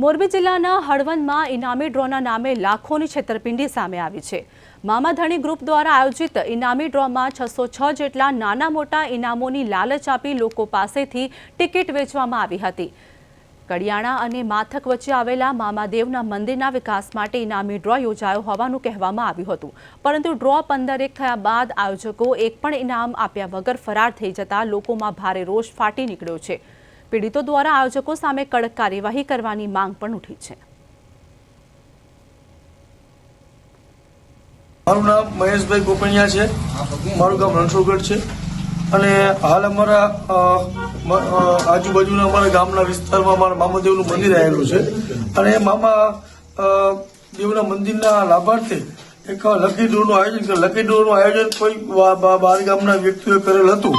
મોરબી જિલ્લાના હળવંદમાં ઇનામી ડ્રોના નામે લાખોની છેતરપિંડી સામે આવી છે. મામાધણી ગ્રુપ દ્વારા આયોજિત ઇનામી ડ્રોમાં છસો છ જેટલા નાના મોટા ઇનામોની લાલચ આપી લોકો પાસેથી ટિકિટ વેચવામાં આવી હતી. કડિયાણા અને માથક વચ્ચે આવેલા મામાદેવના મંદિરના વિકાસ માટે ઇનામી ડ્રો યોજાયો હોવાનું કહેવામાં આવ્યું હતું. પરંતુ ડ્રો પંદરેક થયા બાદ આયોજકો એક પણ ઇનામ આપ્યા વગર ફરાર થઈ જતા લોકોમાં ભારે રોષ ફાટી નીકળ્યો છે. પીડિતો દ્વારા આયોજકો સામે કડક કાર્યવાહી કરવાની માંગ પણ ઉઠી છે. મારું નામ મહેશભાઈ ગોપણિયા છે. મારું ગામ રણછોડગઢ છે. અને હાલ અમારા આજુબાજુના અમારા ગામના વિસ્તારમાં અમારા મામાદેવનું મંદિર આવેલું છે. અને મામા દેવના મંદિરના લાભાર્થે એક લકી ડોરનું આયોજન, લકી ડોરનું આયોજન કોઈ બાર ગામના વ્યક્તિઓએ કરેલ હતું.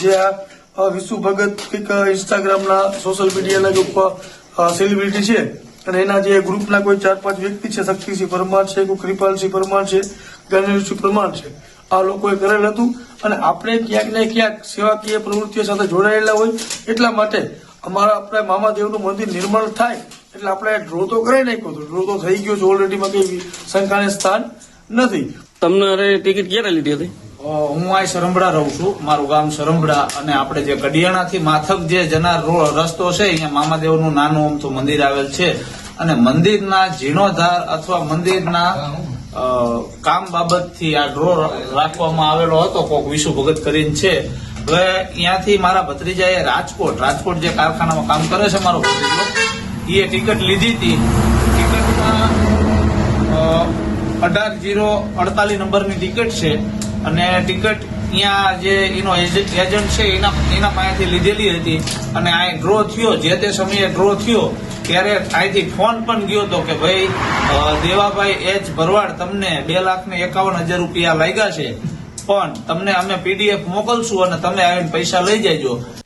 જે આ વિશુ ભગત કંઈક ઇન્સ્ટાગ્રામના સોશિયલ મીડિયાના જે ઉપર સેલિબ્રિટી છે. અને એના જે ગ્રુપના કોઈ ચાર પાંચ વ્યક્તિ છે, શક્તિસિંહ પરમાર છે, કોઈ કૃપાલસિંહ પરમાર છે જ્ઞાનેશસિંહ પરમાર છે. આ લોકોએ કરેલ હતું અને આપણે ક્યાંક ને ક્યાંક સેવાકીય પ્રવૃત્તિઓ સાથે જોડાયેલા હોય એટલા માટે અમારા આપણે મામાદેવનું મંદિર નિર્માણ થાય એટલે આપણે ડ્રો તો કરાવી નાખ્યો હતો ડ્રો તો થઈ ગયો છે ઓલરેડીમાં કઈ શંકાને સ્થાન નથી. તમને ટિકિટ ક્યારે લીધી હતી? હું અહીં સરંભડા રહું છું. મારું ગામ સરંભડા અને આપણે જે કડિયાણાથી માથક જે જનાર રસ્તો છે, અહીંયા મામાદેવનું નાનું અમથું મંદિર આવેલ છે. અને મંદિરના જીર્ણોદ્ધાર અથવા મંદિરના કામ બાબતથી આ ડ્રો રાખવામાં આવેલો હતો. કોક વિશુ ભગત કરીને છે. હવે અહીંયાથી મારા ભત્રીજાએ રાજકોટ રાજકોટ જે કારખાનામાં કામ કરે છે મારો ભત્રીજો એ ટિકિટ લીધી હતી. ટિકિટમાં અઢાર જીરો અડતાલીસ નંબરની ટિકિટ છે. અને ટિકિટ અહીંયા જે એનો એજ- એજન્ટ છે, એના એના પાસેથી લીધેલી હતી. અને આ ડ્રો થયો. જે તે સમયે ડ્રો થયો, ત્યારે અહીંથી ફોન પણ ગયો હતો કે ભાઈ દેવાભાઈ એચ ભરવાડ તમને બે લાખ ને એકાવન હજાર રૂપિયા લાગ્યા છે. પણ તમને અમે પીડીએફ મોકલશું અને તમે આવીને પૈસા લઈ જજો